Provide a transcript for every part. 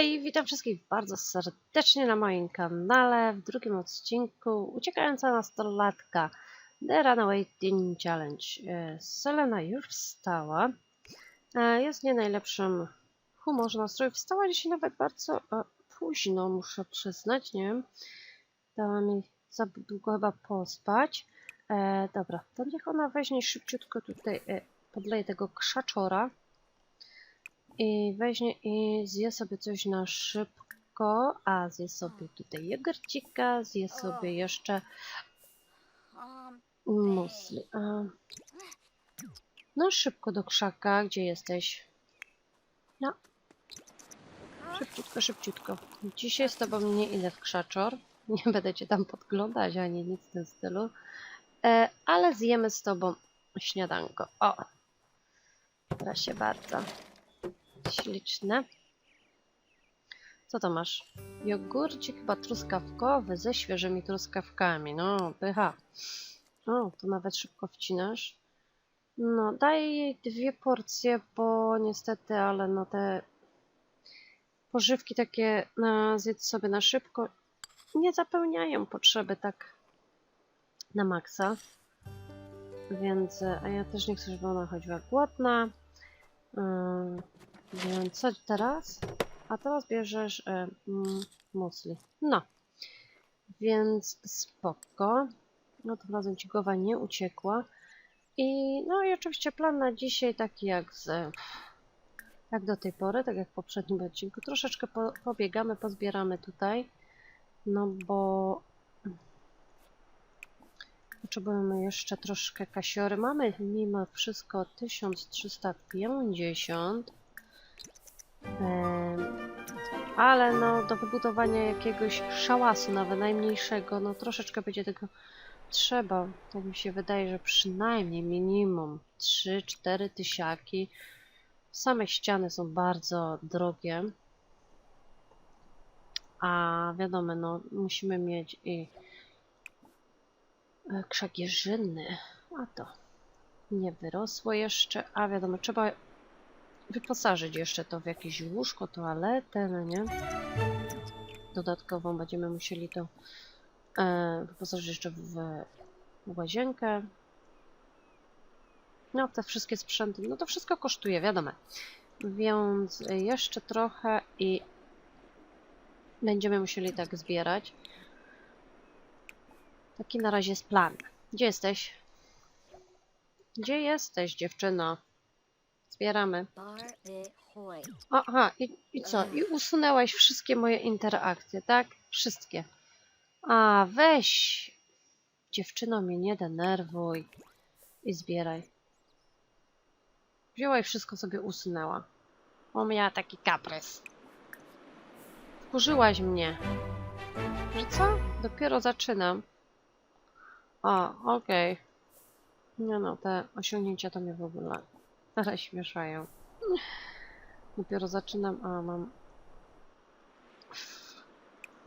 Hej, witam wszystkich bardzo serdecznie na moim kanale w drugim odcinku Uciekająca nastolatka The Runaway Teen Challenge. E, Selena już wstała. E, Jest nie najlepszym humorze, nastroju. Wstała dzisiaj nawet bardzo e, późno, muszę przyznać, nie wiem. Dała mi za długo chyba pospać. Dobra, to niech ona weźmie szybciutko tutaj, podleje tego krzaczora i weźmie i zje sobie coś na szybko, a zje sobie tutaj jogurcika, zje sobie jeszcze musli. No szybko do krzaka, gdzie jesteś? No, szybciutko, szybciutko. Dzisiaj z tobą nie idę w krzaczor, nie będę cię tam podglądać ani nic w tym stylu, e, ale zjemy z tobą śniadanko. O, proszę bardzo. Śliczne. Co to masz? Jogurcik chyba truskawkowy ze świeżymi truskawkami. No, pycha. O, to nawet szybko wcinasz. No, daj jej dwie porcje, bo niestety, ale no te pożywki takie na zjedz sobie na szybko nie zapełniają potrzeby tak na maksa. Więc, e, a ja też nie chcę, żeby ona chodziła głodna. Więc co teraz? A teraz bierzesz e, mm, musli. No. Więc spoko. No tym razem ci głowa nie uciekła. I no i oczywiście plan na dzisiaj taki jak z jak do tej pory, tak jak w poprzednim odcinku. Troszeczkę po, pobiegamy, pozbieramy tutaj. No bo potrzebujemy jeszcze troszkę kasiory. Mamy mimo wszystko 1350. Ale no do wybudowania jakiegoś szałasu, nawet najmniejszego, no troszeczkę będzie tego trzeba. Tak mi się wydaje, że przynajmniej minimum 3-4 tysiaki. Same ściany są bardzo drogie. A wiadomo, no musimy mieć i e, krzak jeżyny. A to nie wyrosło jeszcze. A wiadomo, trzeba wyposażyć jeszcze to w jakieś łóżko, toaletę, no nie? Dodatkowo będziemy musieli to e, wyposażyć jeszcze w, w łazienkę. No, te wszystkie sprzęty, no to wszystko kosztuje, wiadomo. Więc jeszcze trochę i będziemy musieli tak zbierać. Taki na razie jest plan. Gdzie jesteś? Gdzie jesteś, dziewczyno? Zbieramy. Aha, i, i co? I usunęłaś wszystkie moje interakcje, tak? Wszystkie. A, weź! Dziewczyno, mnie nie denerwuj. I zbieraj. Wzięła i wszystko sobie usunęła. Bo miała taki kaprys. Wkurzyłaś mnie. Że co? Dopiero zaczynam. O, okej. Nie no, te osiągnięcia to mnie w ogóle teraz śmieszają. Dopiero zaczynam, a mam...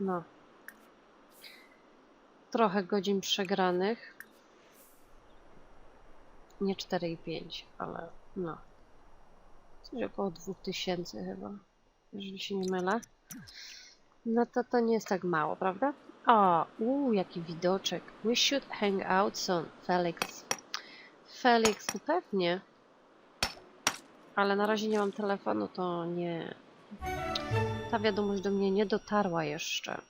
No. Trochę godzin przegranych. Nie 4,5, ale no. Coś około 2000 chyba, jeżeli się nie mylę. No to to nie jest tak mało, prawda? O, uuu, jaki widoczek. We should hang out soon, Felix. Felix, pewnie. Ale na razie nie mam telefonu, to nie. Ta wiadomość do mnie nie dotarła jeszcze.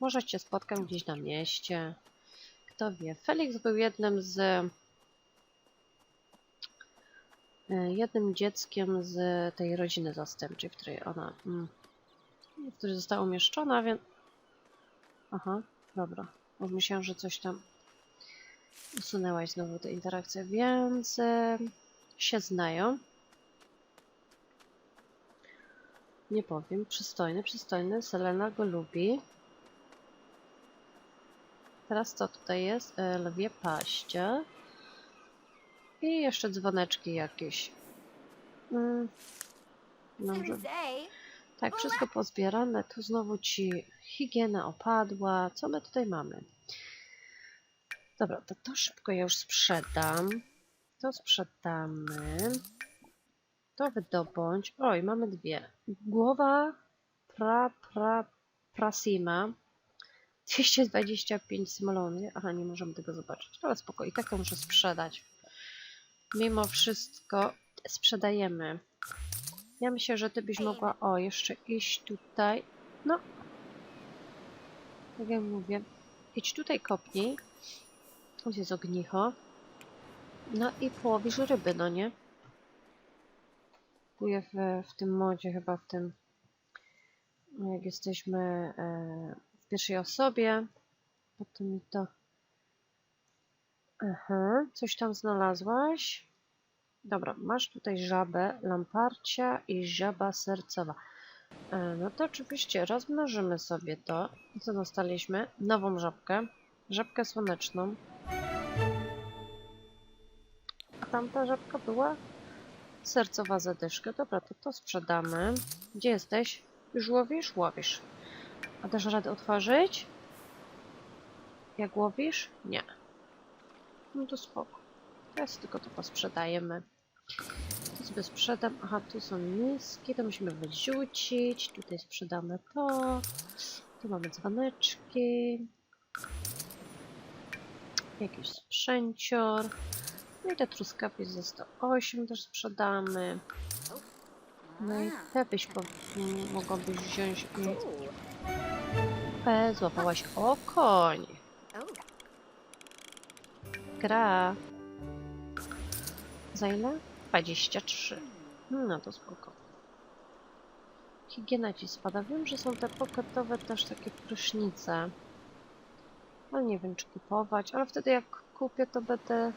Może cię spotkam gdzieś na mieście. Kto wie. Felix był jednym z. e, Jednym dzieckiem z tej rodziny zastępczej, w której ona. Mm, w której została umieszczona, więc. Aha, dobra. Bo myślałam, że coś tam usunęłaś znowu te interakcje, więc e, się znają. Nie powiem. Przystojny, przystojny. Selena go lubi. Teraz co tutaj jest? E, lwie paście. I jeszcze dzwoneczki jakieś. Mm. Dobrze. Tak, wszystko pozbierane. Tu znowu ci higiena opadła. Co my tutaj mamy? Dobra, to, to szybko ja już sprzedam. To sprzedamy. To wydobądź. Oj, mamy dwie. Głowa pra, pra, prasima. 225 symolony. Aha, nie możemy tego zobaczyć, ale spoko. I tak muszę sprzedać. Mimo wszystko sprzedajemy. Ja myślę, że ty byś mogła, o, jeszcze iść tutaj. No. Tak jak mówię. Idź tutaj, kopnij. Tu jest ognicho. No i połowisz ryby, no nie? Kupuję w, w tym modzie, chyba w tym, jak jesteśmy e, w pierwszej osobie. Potem mi to... Aha, coś tam znalazłaś? Dobra, masz tutaj żabę lamparcia i żaba sercowa. E, no to oczywiście rozmnożymy sobie to. Co dostaliśmy? Nową żabkę. Żabkę słoneczną. A tamta żabka była sercowa zadyszka. Dobra, to to sprzedamy. Gdzie jesteś? Już łowisz? Łowisz. A dasz radę otworzyć? Jak łowisz? Nie. No to spoko. Teraz tylko to posprzedajemy. To sobie sprzedam. Aha, tu są niskie, to musimy wyrzucić. Tutaj sprzedamy to. Tu mamy dzwoneczki. Jakiś sprzęcior. No i te truskawki za 108 też sprzedamy. No i te byś po, mogłabyś wziąć. E, złapałaś okoń. Gra. Za ile? 23. No to spoko. Higiena ci spada. Wiem, że są te pocketowe też takie prysznice. Ale nie wiem, czy kupować. Ale wtedy jak kupię, to będę,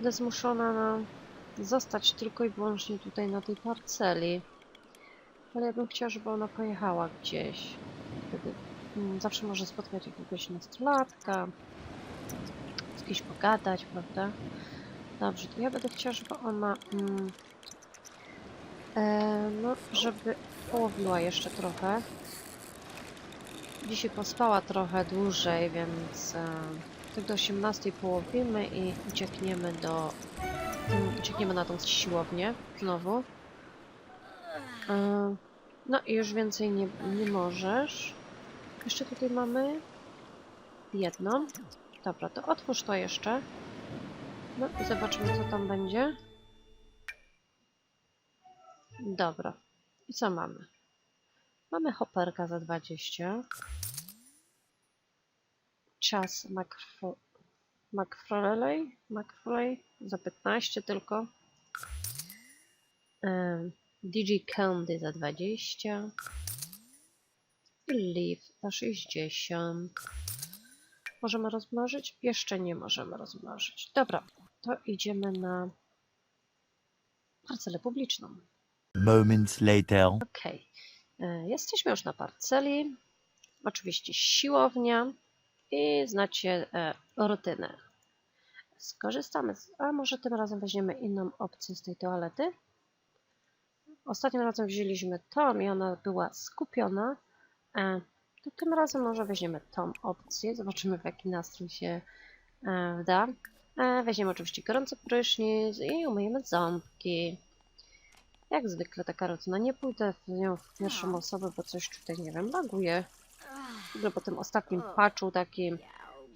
będę zmuszona na zostać tylko i wyłącznie tutaj na tej parceli. Ale ja bym chciała, żeby ona pojechała gdzieś. Wtedy mm, zawsze może spotkać jakiegoś nastolatka. Z kimś pogadać, prawda? Dobrze, to ja będę chciała, żeby ona... Mm, e, no, żeby połowiła jeszcze trochę. Dzisiaj pospała trochę dłużej, więc e, tak do 18 połowimy i uciekniemy do... mm, Uciekniemy na tą siłownię znowu. E, no i już więcej nie, nie możesz. Jeszcze tutaj mamy jedną. Dobra, to otwórz to jeszcze. No i zobaczymy, co tam będzie. Dobra. I co mamy? Mamy hopperka za 20. Czas McF- McFarley, McFarley za 15 tylko. Em, DJ Candy za 20. I Leaf za 60. Możemy rozmnożyć? Jeszcze nie możemy rozmnożyć. Dobra, to idziemy na parcelę publiczną. Moments later. Okej, e, jesteśmy już na parceli. Oczywiście siłownia i znacie e, rutynę. Skorzystamy, z, a może tym razem weźmiemy inną opcję z tej toalety. Ostatnim razem wzięliśmy tą i ona była skupiona. E, to tym razem może weźmiemy tą opcję. Zobaczymy w jaki nastrój się e, wda. E, weźmiemy oczywiście gorący prysznic i umyjemy ząbki. Jak zwykle taka rutyna. Nie pójdę w nią w pierwszą osobę, bo coś tutaj, nie wiem, laguje. W ogóle po tym ostatnim patchu takim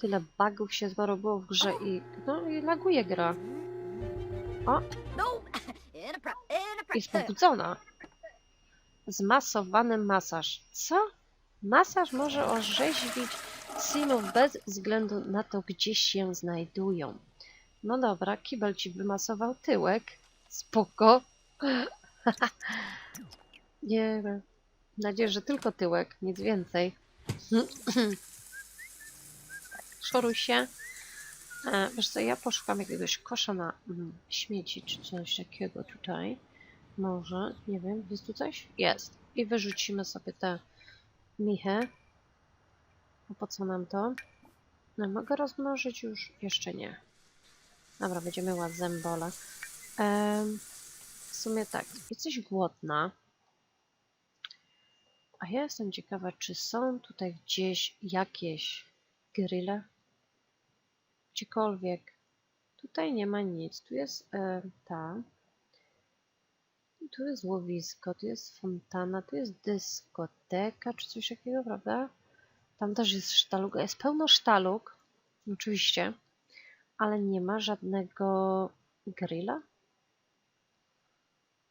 tyle bugów się zarobiło w grze i no i laguje gra. O, jest pobudzona. Zmasowany masaż. Co? Masaż może orzeźwić simów bez względu na to, gdzie się znajdują. No dobra, kibel ci wymasował tyłek. Spoko. Nie wiem. Mam nadzieję, że tylko tyłek, nic więcej. Tak, szoruj się. E, wiesz co, ja poszukam jakiegoś kosza na mm, śmieci, czy coś takiego tutaj. Może, nie wiem, jest tu coś? Jest. I wyrzucimy sobie te michę. A po co nam to? No, mogę rozmnożyć już? Jeszcze nie. Dobra, będziemy miała zębola. Em, w sumie tak, jesteś głodna. A ja jestem ciekawa, czy są tutaj gdzieś jakieś grille? Gdziekolwiek. Tutaj nie ma nic. Tu jest e, ta. Tu jest łowisko, tu jest fontana, tu jest dyskoteka, czy coś takiego, prawda? Tam też jest sztaluga. Jest pełno sztalug, oczywiście, ale nie ma żadnego grilla.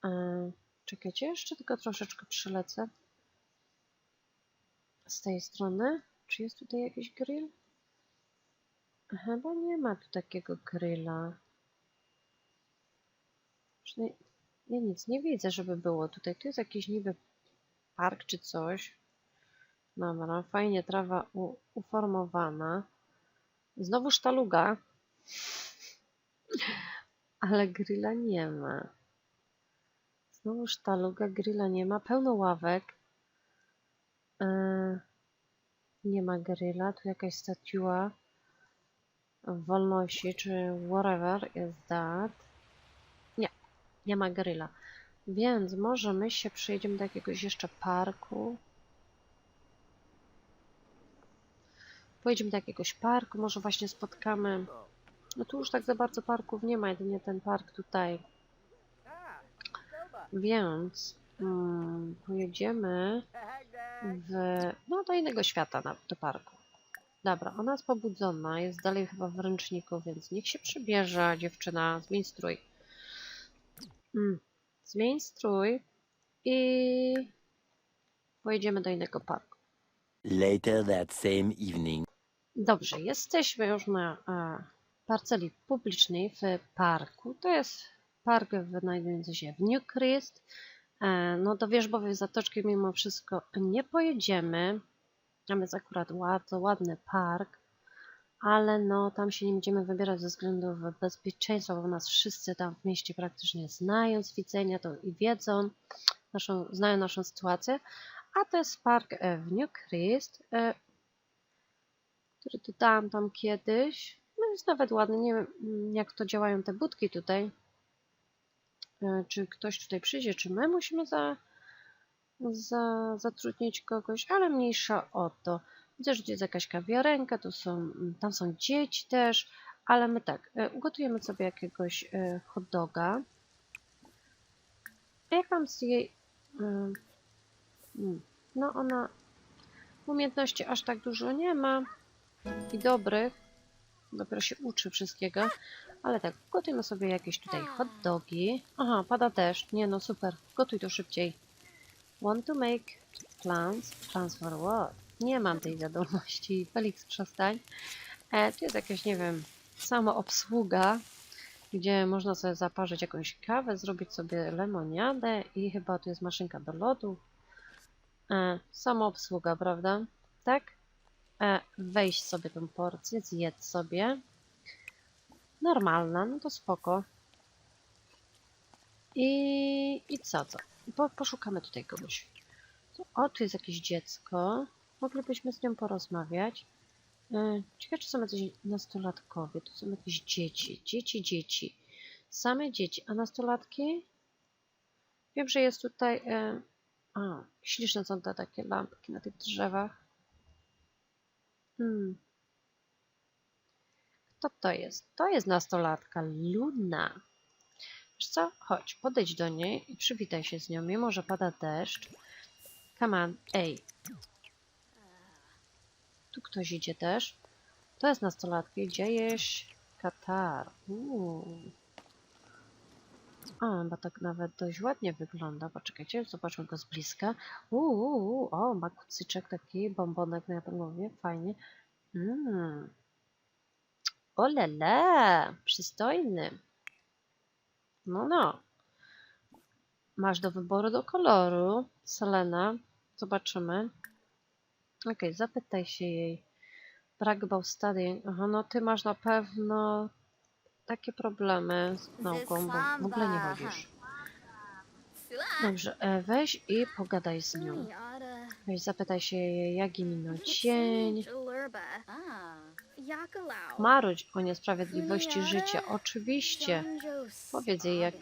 E, czekajcie, jeszcze tylko troszeczkę przylecę. Z tej strony. Czy jest tutaj jakiś grill? Chyba nie ma tu takiego grilla. Przynajmniej ja nic nie widzę, żeby było tutaj. Tu jest jakiś niby park czy coś. Dobra, fajnie trawa uformowana. Znowu sztaluga. Ale grilla nie ma. Znowu sztaluga, grilla nie ma. Pełno ławek. Yy, nie ma grilla. Tu jakaś statua wolności, czy whatever is that. Nie, nie ma grilla. Więc może my się przejdziemy do jakiegoś jeszcze parku. Pojedziemy do jakiegoś parku, może właśnie spotkamy. No tu już tak za bardzo parków nie ma, jedynie ten park tutaj. Więc mm, pojedziemy w, no, do innego świata, na, do parku. Dobra, ona jest pobudzona, jest dalej chyba w ręczniku, więc niech się przybierze dziewczyna, zmień strój. Mm, zmień strój i pojedziemy do innego parku. Later that same evening. Dobrze, jesteśmy już na e, parceli publicznej w parku. To jest park znajdujący się w Newcrest. E, no do Wierzbowej Zatoczki mimo wszystko nie pojedziemy. Tam jest akurat bardzo ładny park, ale no tam się nie będziemy wybierać ze względów bezpieczeństwa, bo nas wszyscy tam w mieście praktycznie znają z widzenia to i wiedzą, naszą, znają naszą sytuację. A to jest park e, w Newcrest, e, który dodałam tam kiedyś. No jest nawet ładny. Nie wiem, mm, jak to działają te budki tutaj. E, Czy ktoś tutaj przyjdzie, czy my musimy za, za, zatrudnić kogoś, ale mniejsza o to. Widzę, że jest jakaś kawiarenka, tu są, tam są dzieci też, ale my tak, e, ugotujemy sobie jakiegoś e, hot doga. A jak mam z jej... e, mm, No ona umiejętności aż tak dużo nie ma i dobrych. Dopiero się uczy wszystkiego. Ale tak, gotujmy sobie jakieś tutaj hot dogi. Aha, pada deszcz. Nie no, super. Gotuj to szybciej. Want to make plans? Plans for what? Nie mam tej wiadomości. Felix, przestań. E, tu jest jakaś, nie wiem, sama obsługa, gdzie można sobie zaparzyć jakąś kawę, zrobić sobie lemoniadę i chyba tu jest maszynka do lodu. E, sama obsługa, prawda? Tak? E, weź sobie tą porcję, zjedz sobie. Normalna, no to spoko. I, i co to? Po, poszukamy tutaj kogoś. O, tu jest jakieś dziecko. Moglibyśmy z nią porozmawiać. E, Ciekawe, czy są jacyś nastolatkowie. Tu są jakieś dzieci. Dzieci, dzieci. Same dzieci. A nastolatki? Wiem, że jest tutaj... E, a, śliczne są te takie lampki na tych drzewach. Hmm. Kto to jest? To jest nastolatka, Luna. Wiesz co? Chodź, podejdź do niej i przywitaj się z nią, mimo że pada deszcz. Come on, ej. Tu ktoś idzie też. To jest nastolatka, gdzieś Katar. Uuu. A, bo tak nawet dość ładnie wygląda. Poczekajcie, zobaczmy go z bliska. Uuu, o, ma kucyczek taki, bombonek na głowie, fajnie. Mmm. O la przystojny. No, no. Masz do wyboru do koloru, Selena. Zobaczymy. Okej, zapytaj się jej. Bragbał studying. Aha, no ty masz na pewno takie problemy z nauką, bo w ogóle nie chodzisz. Dobrze, e, weź i pogadaj z nią. Weź zapytaj się jej, jak jej minął Marudź o niesprawiedliwości życia. Oczywiście. Powiedz jej, jak,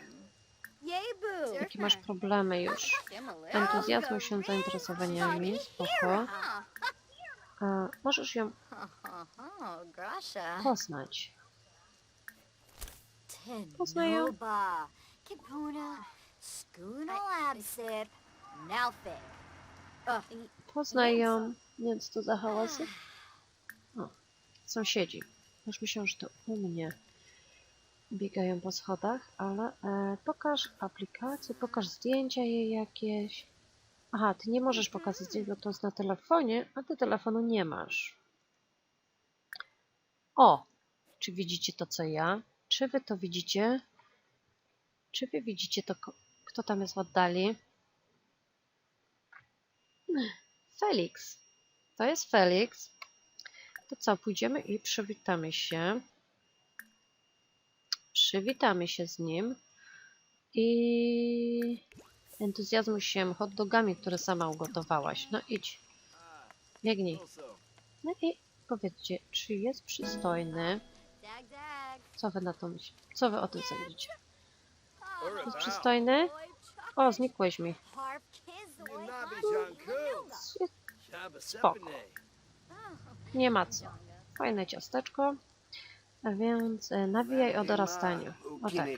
jakie masz problemy już. Entuzjazmu się zainteresowaniami. Spoko. E, możesz ją poznać. Poznaj ją. Nie wiem, co to za hałasy. Sąsiedzi. Już myślałam, że to u mnie biegają po schodach, ale e, pokaż aplikację, pokaż zdjęcia jej jakieś. Aha, ty nie możesz pokazać zdjęć, bo to jest na telefonie, a ty telefonu nie masz. O! Czy widzicie to, co ja? Czy wy to widzicie? Czy wy widzicie to, kto tam jest w oddali? Felix. To jest Felix. To co, pójdziemy i przywitamy się. Przywitamy się z nim. I entuzjazmu się hot dogami, które sama ugotowałaś. No idź. Biegnij. No i powiedzcie, czy jest przystojny? Co wy na to myślicie? Co wy o tym sądzicie? Jest przystojny? O, znikłeś mi. Spoko. Nie ma co. Fajne ciasteczko. A więc e, nawijaj o dorastaniu. O tak.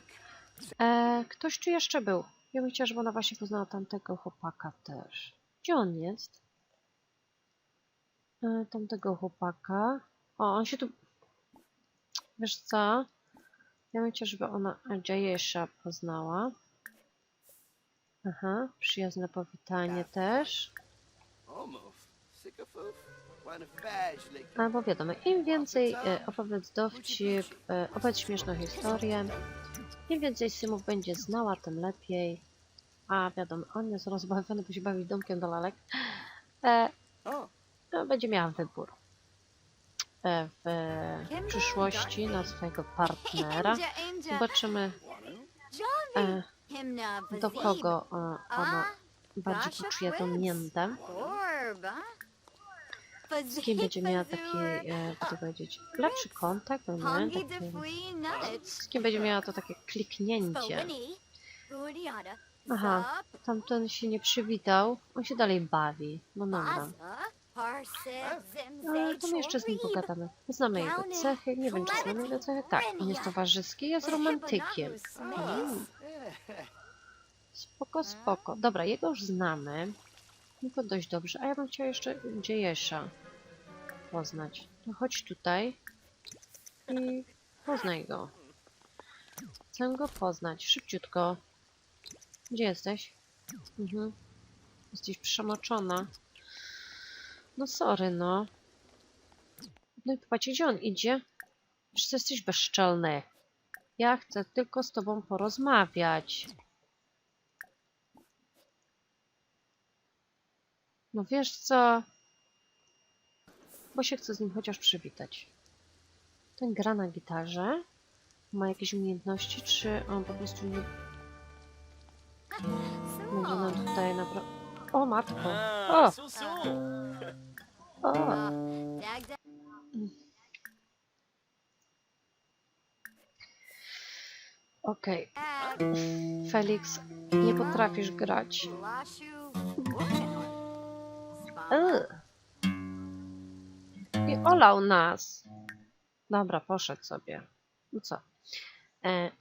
E, ktoś tu jeszcze był? Ja bym chciała, żeby ona właśnie poznała tamtego chłopaka też. Gdzie on jest? E, tamtego chłopaka. O, on się tu... Wiesz co? Ja bym chciała, żeby ona Jajesha poznała. Aha, przyjazne powitanie też. Albo wiadomo, im więcej opowiedz dowcip, e, opowiedz śmieszną historię, im więcej symów będzie znała, tym lepiej. A wiadomo, on jest rozbawiony, bo się bawi domkiem do lalek. E, no, będzie miała wybór e, w przyszłości na swojego partnera. Zobaczymy, e, do kogo e, ona bardziej poczuje tą miętę. Z kim będzie miała taki, e, jak to powiedzieć, lepszy kontakt, no nie? Taki, z kim będzie miała to takie kliknięcie. Aha. Tamten się nie przywitał, on się dalej bawi. No dobra. Ale to my jeszcze z nim pogadamy. Znamy jego cechy, nie wiem czy znamy jego cechy. Tak, on jest towarzyski, jest romantykiem. Mm. Spoko, spoko. Dobra, jego już znamy. No to dość dobrze. A ja bym chciała jeszcze Dziejesza poznać. No chodź tutaj i poznaj go. Chcę go poznać. Szybciutko. Gdzie jesteś? Mhm. Jesteś przemoczona. No sorry, no. No i popatrzcie, gdzie on idzie? Ty jesteś bezczelny? Ja chcę tylko z tobą porozmawiać. No wiesz co? Bo się chcę z nim chociaż przywitać. Ten gra na gitarze. Ma jakieś umiejętności, czy on po prostu nie będzie nam tutaj naprawdę... O matko! O! O! Okej, Felix, nie potrafisz grać. Ugh. I olał nas. Dobra, poszedł sobie. No co? E,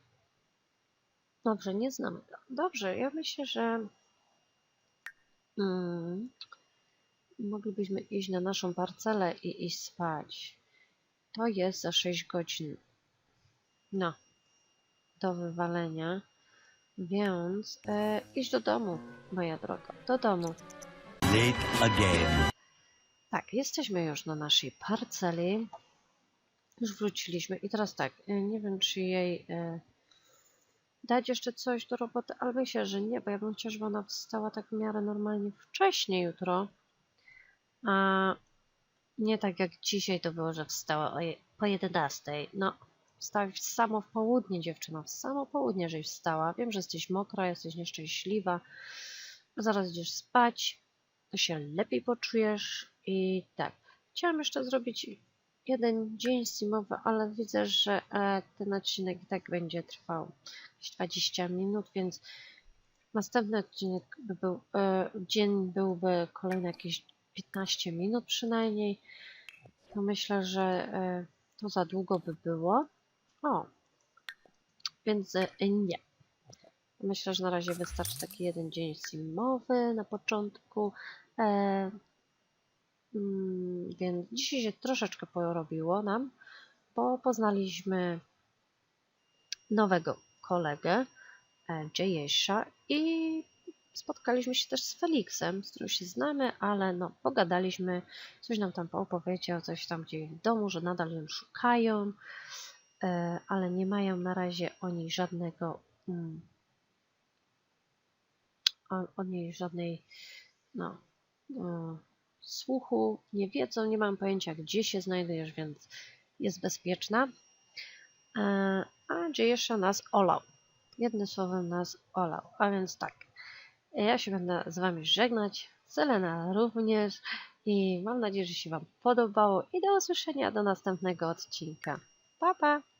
dobrze, nie znamy go. Dobrze, ja myślę, że mm, moglibyśmy iść na naszą parcelę i iść spać. To jest za 6 godzin. No, do wywalenia. Więc e, idź do domu, moja droga. Do domu. Late again. Tak, jesteśmy już na naszej parceli. Już wróciliśmy. I teraz tak, e, nie wiem czy jej e, dać jeszcze coś do roboty, ale myślę, że nie, bo ja bym chciała, żeby ona wstała tak w miarę normalnie wcześniej jutro. A nie tak jak dzisiaj to było, że wstała po 11. No, wstała w samo w południe, dziewczyna, w samo południe, żeś wstała. Wiem, że jesteś mokra, jesteś nieszczęśliwa. Zaraz idziesz spać to się lepiej poczujesz i tak. Chciałam jeszcze zrobić jeden dzień simowy, ale widzę, że e, ten odcinek i tak będzie trwał jakieś 20 minut, więc następny odcinek by był, e, dzień byłby kolejny jakieś 15 minut przynajmniej. To myślę, że e, to za długo by było. O, więc nie. Myślę, że na razie wystarczy taki jeden dzień simowy na początku. Mm, więc dzisiaj się troszeczkę porobiło nam, bo poznaliśmy nowego kolegę, e, Jayesia i spotkaliśmy się też z Felixem, z którym się znamy, ale no pogadaliśmy, coś nam tam opowiedział, coś tam gdzieś w domu, że nadal ją szukają, e, ale nie mają na razie oni żadnego mm, o, o niej żadnej no, e, słuchu, nie wiedzą, nie mam pojęcia gdzie się znajdujesz, więc jest bezpieczna. E, a Jayesia nas olał. Jednym słowem nas olał. A więc tak, ja się będę z Wami żegnać, Selena również i mam nadzieję, że się Wam podobało i do usłyszenia do następnego odcinka. Pa, pa!